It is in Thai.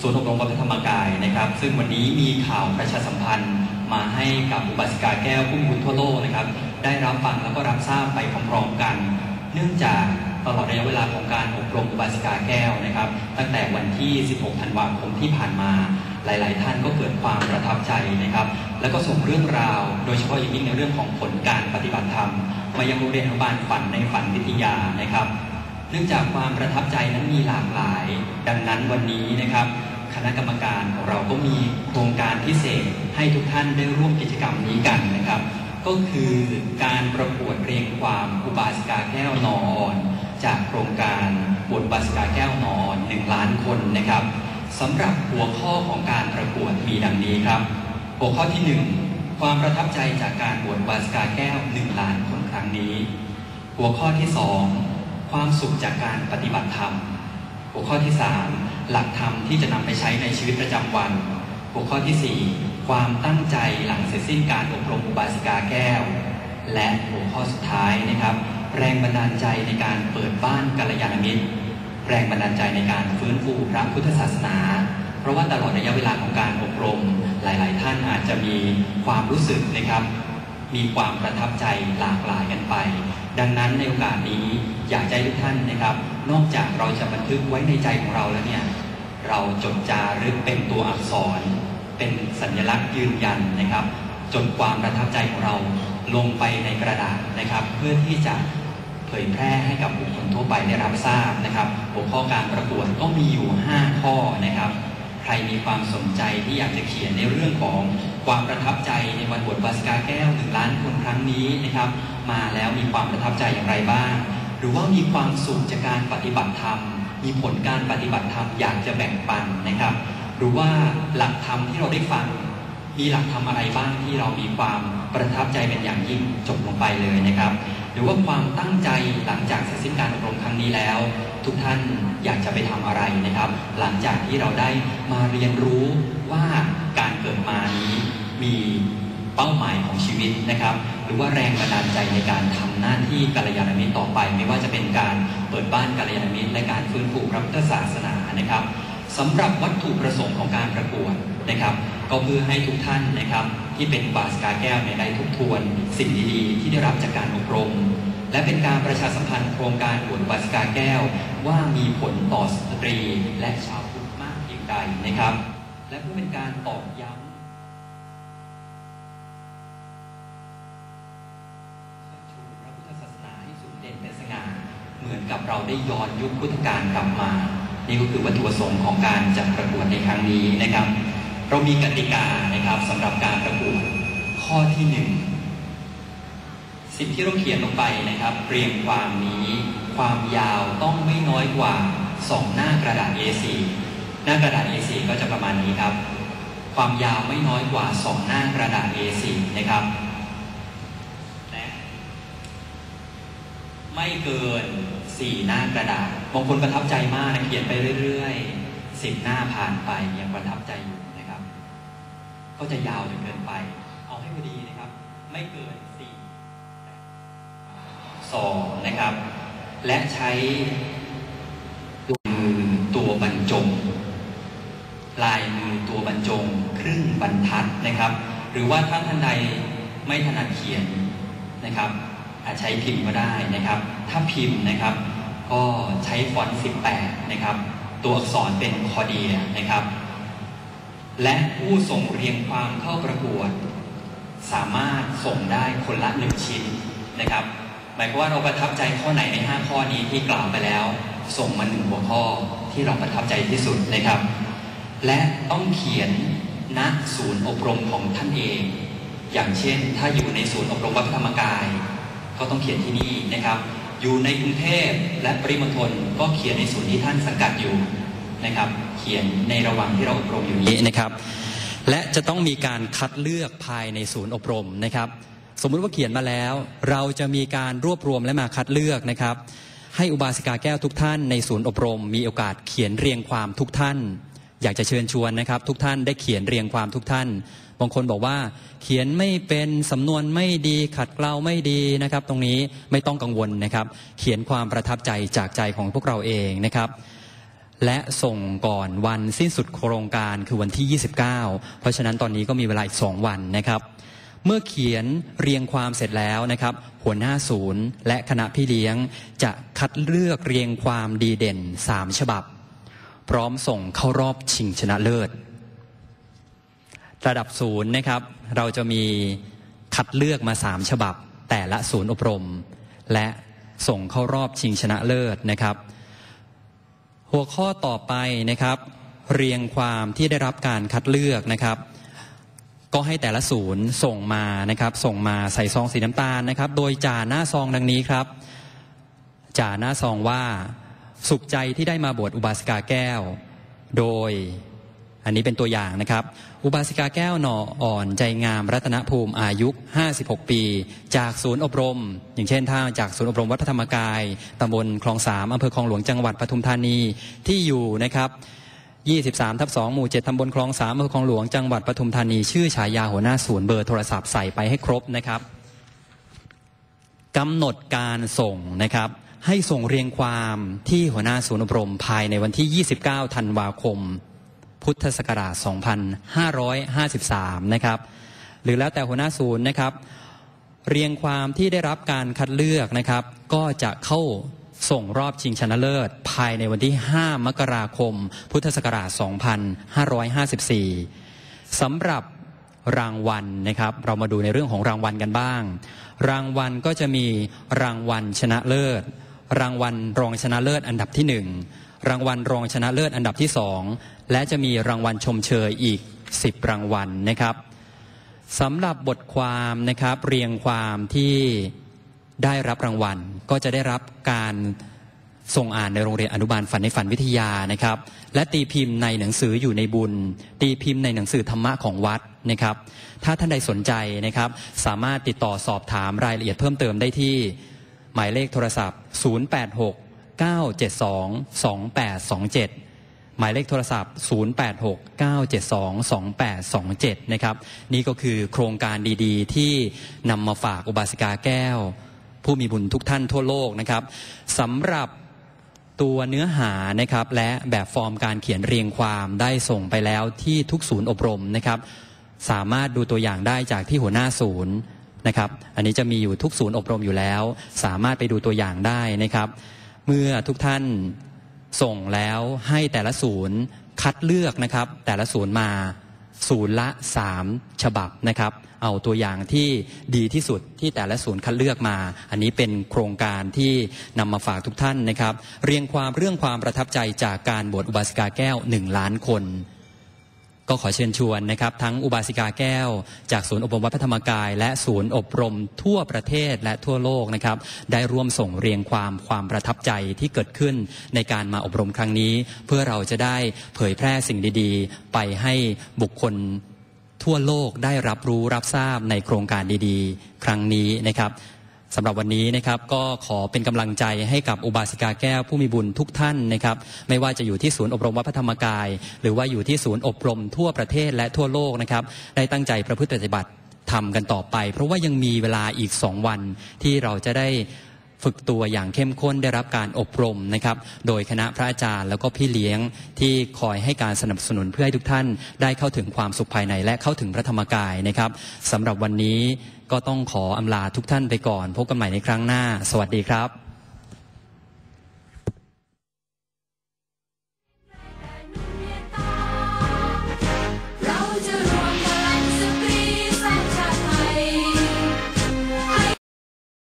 ศูนย์อบรมวัดพระธรรมกายนะครับ ซึ่งวันนี้มีข่าวประชาสัมพันธ์มาให้กับอุบาสิกาแก้วผู้บุญทั่วโลกนะครับ ได้รับฟังแล้วก็รับทราบไปพร้อมๆกัน เนื่องจากตลอดระยะเวลาของการอบรมอุบาสิกาแก้วนะครับ ตั้งแต่วันที่ 16 ธันวาคมที่ผ่านมา หลาย ๆ ท่านก็เกิดความประทับใจนะครับ แล้วก็ส่งเรื่องราว โดยเฉพาะอย่างยิ่งในเรื่องของผลการปฏิบัติธรรม มายังโรงเรียนอนุบาลฝันในฝันวิทยานะครับ เนื่องจากความประทับใจนั้นมีหลากหลาย ดังนั้นวันนี้นะครับ คณะกรรมการของเราก็มีโครงการพิเศษให้ทุกท่านได้ร่วมกิจกรรมนี้กันนะครับ ก็คือการประกวดเรียงความอุบาสิกาแก้วนออ่อนจากโครงการบวชอุบาสิกาแก้วนออ่อนหนึ่งล้านคนนะครับสำหรับหัวข้อของการประกวดมีดังนี้ครับ หัวข้อที่หนึ่งความประทับใจจากการบวชบาสิกาแก้วหนึ่งล้านคนครั้งนี้ หัวข้อที่สองความสุขจากการปฏิบัติธรรม หัวข้อที่ 3 หลักธรรมที่จะนำไปใช้ในชีวิตประจำวัน หัวข้อที่ 4 ความตั้งใจหลังเสร็จสิ้นการอบรมอุบาสิกาแก้ว และหัวข้อสุดท้ายนะครับ แรงบันดาลใจในการเปิดบ้านกัลยาณมิตร แรงบันดาลใจในการฟื้นฟูพระพุทธศาสนา เพราะว่าตลอดระยะเวลาของการอบรม หลาย ๆ ท่านอาจจะมีความรู้สึกนะครับมีความประทับใจหลากหลายกันไป ดังนั้นในโอกาสนี้อยากให้ทุกท่านนะครับ นอกจากเราจะบันทึกไว้ในใจของเราแล้วเนี่ย เราจดจารึกเป็นตัวอักษร เป็นสัญลักษณ์ยืนยันนะครับ จนความประทับใจของเราลงไปในกระดาษนะครับ เพื่อที่จะเผยแพร่ให้กับบุคคลทั่วไปได้รับทราบนะครับ หัวข้อการประกวดก็มีอยู่ 5 ข้อนะครับ ใครมีความสนใจที่อยากจะเขียนในเรื่องของความประทับใจในวันบวชบาสกาแก้วหนึ่งล้านคนครั้งนี้นะครับ มาแล้วมีความประทับใจอย่างไรบ้าง หรือว่ามีความสุขจากการปฏิบัติธรรม มีผลการปฏิบัติธรรมอยากจะแบ่งปันนะครับ หรือว่าหลักธรรมที่เราได้ฟัง มีหลักธรรมอะไรบ้างที่เรามีความประทับใจเป็นอย่างยิ่งจบลงไปเลยนะครับ หรือว่าความตั้งใจหลังจากเสร็จสิ้นการอบรมครั้งนี้แล้ว ทุกท่านอยากจะไปทำอะไรนะครับ หลังจากที่เราได้มาเรียนรู้ว่าการเกิดมานี้มี เป้าหมายของชีวิตนะครับ หรือว่าแรงบันดาลใจในการทำหน้าที่กัลยาณมิตรต่อไป ไม่ว่าจะเป็นการเปิดบ้านกัลยาณมิตรและการฟื้นฟูพระพุทธศาสนานะครับสำหรับวัตถุประสงค์ของการประกวดนะครับ ก็เพื่อให้ทุกท่านนะครับ ที่เป็นบาสกาแก้วเนี่ยได้ทบทวน สิ่งดีๆ ที่ได้รับจากการอบรม และเป็นการประชาสัมพันธ์โครงการบวชบาสกาแก้ว ว่ามีผลต่อสตรีและชาวพุทธมากเพียงใดนะครับ และเพื่อเป็นการตอกย้ำ ชูพระพุทธศาสนาให้สูงเด่นเป็นสง่าเหมือนกับเราได้ย้อนยุคพุทธกาลกลับมา นี่ก็คือวัตถุประสงค์ของการจัดประกวดในครั้งนี้นะครับ เรามีกติกานะครับสำหรับการประกวดข้อที่หนึ่งสิ่งที่เราเขียนลงไปนะครับเรียงความนี้ความยาวต้องไม่น้อยกว่าสองหน้ากระดาษ A4 หน้ากระดาษ A4 ก็จะประมาณนี้ครับ ความยาวไม่น้อยกว่าสองหน้ากระดาษ A4 นะครับและ ไม่เกินสี่หน้ากระดาษบางคนประทับใจมากนะเขียนไปเรื่อยๆสิบหน้าผ่านไปยังประทับใจอยู่นะครับ ก็จะยาวจนเกินไป เอาให้พอดีนะครับ ไม่เกินสี่สองนะครับ และใช้ตัวมือตัวบรรจง ลายมือตัวบรรจง ครึ่งบรรทัดนะครับ หรือว่าถ้าท่านใดไม่ถนัดเขียนนะครับ ใช้พิมพ์ก็ได้นะครับ ถ้าพิมพ์นะครับ ก็ใช้ฟอนต์ 18 นะครับ ตัวอักษรเป็นคอเดียนะครับ และผู้ส่งเรียงความเข้าประกวด สามารถส่งได้คนละหนึ่งชิ้นนะครับ หมายความว่าเราประทับใจข้อไหนใน 5 ข้อนี้ที่กล่าวไปแล้ว ส่งมาหนึ่งหัวข้อที่เราประทับใจที่สุดนะครับ และต้องเขียนณศูนย์อบรมของท่านเอง อย่างเช่น ถ้าอยู่ในศูนย์อบรมวัดธรรมกาย ก็ต้องเขียนที่นี่นะครับ อยู่ในกรุงเทพและปริมณฑลก็เขียนในศูนที่ท่านสังกัดอยู่นะครับ เขียนในระหว่างที่เราอบรมอยู่นี้นะครับ และจะต้องมีการคัดเลือกภายในศูนย์อบรมนะครับ สมมุติว่าเขียนมาแล้ว เราจะมีการรวบรวมและมาคัดเลือกนะครับ ให้อุบาสิกาแก้วทุกท่านในศูนย์อบรม มีโอกาสเขียนเรียงความทุกท่าน อยากจะเชิญชวนนะครับ ทุกท่านได้เขียนเรียงความทุกท่าน บางคนบอกว่า เขียนไม่เป็นสำนวนไม่ดีขัดเกลาไม่ดีนะครับ ตรงนี้ไม่ต้องกังวลนะครับ เขียนความประทับใจจากใจของพวกเราเองนะครับและส่งก่อนวันสิ้นสุดโครงการคือวันที่ 29 เพราะฉะนั้นตอนนี้ก็มีเวลาอีก 2 วันนะครับ เมื่อเขียนเรียงความเสร็จแล้วนะครับ หัวหน้าศูนย์ และคณะพี่เลี้ยงจะคัดเลือกเรียงความดีเด่น 3 ฉบับ พร้อมส่งเข้ารอบชิงชนะเลิศ ระดับศูนย์นะครับ เราจะมีคัดเลือกมา 3 ฉบับ แต่ละศูนย์อบรม และส่งเข้ารอบชิงชนะเลิศนะครับ หัวข้อต่อไปนะครับ เรียงความที่ได้รับการคัดเลือกนะครับ ก็ให้แต่ละศูนย์ส่งมานะครับ ส่งมาใส่ซองสีน้ำตาลนะครับ โดยจ่าหน้าซองดังนี้ครับ จ่าหน้าซองว่าสุขใจที่ได้มาบวชอุบาสิกาแก้ว โดย อันนี้เป็นตัวอย่างนะครับ อุบาสิกาแก้วหน่ออ่อนใจงามรัตนภูมิอายุ 56 ปี จากศูนย์อบรม อย่างเช่นถ้าจากศูนย์อบรมวัดพระธรรมกายตำบลคลองสามอำเภอคลองหลวงจังหวัดปทุมธานีที่อยู่นะครับ23ทับ2หมู่ 7ตำบลคลองสามอำเภอคลองหลวงจังหวัดปทุมธานี ชื่อฉายาหัวหน้าศูนย์เบอร์โทรศัพท์ใส่ไปให้ครบนะครับกำหนดการส่งนะครับ ให้ส่งเรียงความที่หัวหน้าศูนย์อบรมภายในวันที่ 29 ธันวาคม พุทธศักราช 2553 นะครับ หรือแล้วแต่หัวหน้าศูนย์นะครับ เรียงความที่ได้รับการคัดเลือกนะครับ ก็จะเข้าส่งรอบชิงชนะเลิศ ภายในวันที่ 5 มกราคม พุทธศักราช 2554 สำหรับรางวัลนะครับ เรามาดูในเรื่องของรางวัลกันบ้าง รางวัลก็จะมีรางวัลชนะเลิศ รางวัลรองชนะเลิศอันดับที่หนึ่งรางวัลรองชนะเลิศอันดับที่สอง และจะมีรางวัลชมเชยอีก 10 รางวัลนะครับสำหรับบทความนะครับเรียงความที่ได้รับรางวัล ก็จะได้รับการส่งอ่านในโรงเรียนอนุบาลฝันในฝันวิทยานะครับ และตีพิมพ์ในหนังสืออยู่ในบุญ ตีพิมพ์ในหนังสือธรรมะของวัดนะครับ ถ้าท่านใดสนใจนะครับ สามารถติดต่อสอบถามรายละเอียดเพิ่มเติมได้ที่ หมายเลขโทรศัพท์ 086 972 2827 หมายเลขโทรศัพท์ 086 972 2827 นะครับ นี่ก็คือโครงการดีๆ ที่นำมาฝากอุบาสิกาแก้ว ผู้มีบุญทุกท่านทั่วโลกนะครับสำหรับตัวเนื้อหานะครับและแบบฟอร์มการเขียนเรียงความได้ส่งไปแล้วที่ทุกศูนย์อบรมนะครับ สามารถดูตัวอย่างได้จากที่หัวหน้าศูนย์นะครับ อันนี้จะมีอยู่ทุกศูนย์อบรมอยู่แล้ว สามารถไปดูตัวอย่างได้นะครับ เมื่อทุกท่าน ส่งแล้วให้แต่ละศูนย์คัดเลือกนะครับ แต่ละศูนย์มาศูนย์ละสามฉบับนะครับ เอาตัวอย่างที่ดีที่สุดที่แต่ละศูนย์คัดเลือกมา อันนี้เป็นโครงการที่นำมาฝากทุกท่านนะครับ เรียงความเรื่องความประทับใจจากการบวชอุบาสิกาแก้วหนึ่งล้านคน ก็ขอเชิญชวนนะครับ ทั้งอุบาสิกาแก้ว จากศูนย์อบรมวัดพระธรรมกาย และศูนย์อบรมทั่วประเทศและทั่วโลกนะครับ ได้ร่วมส่งเรียงความความประทับใจที่เกิดขึ้นในการมาอบรมครั้งนี้ เพื่อเราจะได้เผยแพร่สิ่งดีๆ ไปให้บุคคลทั่วโลกได้รับรู้รับทราบในโครงการดีๆ ครั้งนี้นะครับ สำหรับวันนี้นะครับก็ขอเป็นกำลังใจให้กับอุบาสิกาแก้วผู้มีบุญทุกท่านนะครับ ไม่ว่าจะอยู่ที่ศูนย์อบรมวัดพระธรรมกาย หรือว่าอยู่ที่ศูนย์อบรมทั่วประเทศและทั่วโลกนะครับ ได้ตั้งใจประพฤติปฏิบัติทำกันต่อไป เพราะว่ายังมีเวลาอีกสองวันที่เราจะได้ฝึกตัวอย่างเข้มข้นได้รับการอบรมนะครับ โดยคณะพระอาจารย์แล้วก็พี่เลี้ยงที่คอยให้การสนับสนุนเพื่อให้ทุกท่าน ได้เข้าถึงความสุขภายในและเข้าถึงพระธรรมกายนะครับสำหรับวันนี้ ก็ต้องขออำลาทุกท่านไปก่อน พบกันใหม่ในครั้งหน้า สวัสดีครับ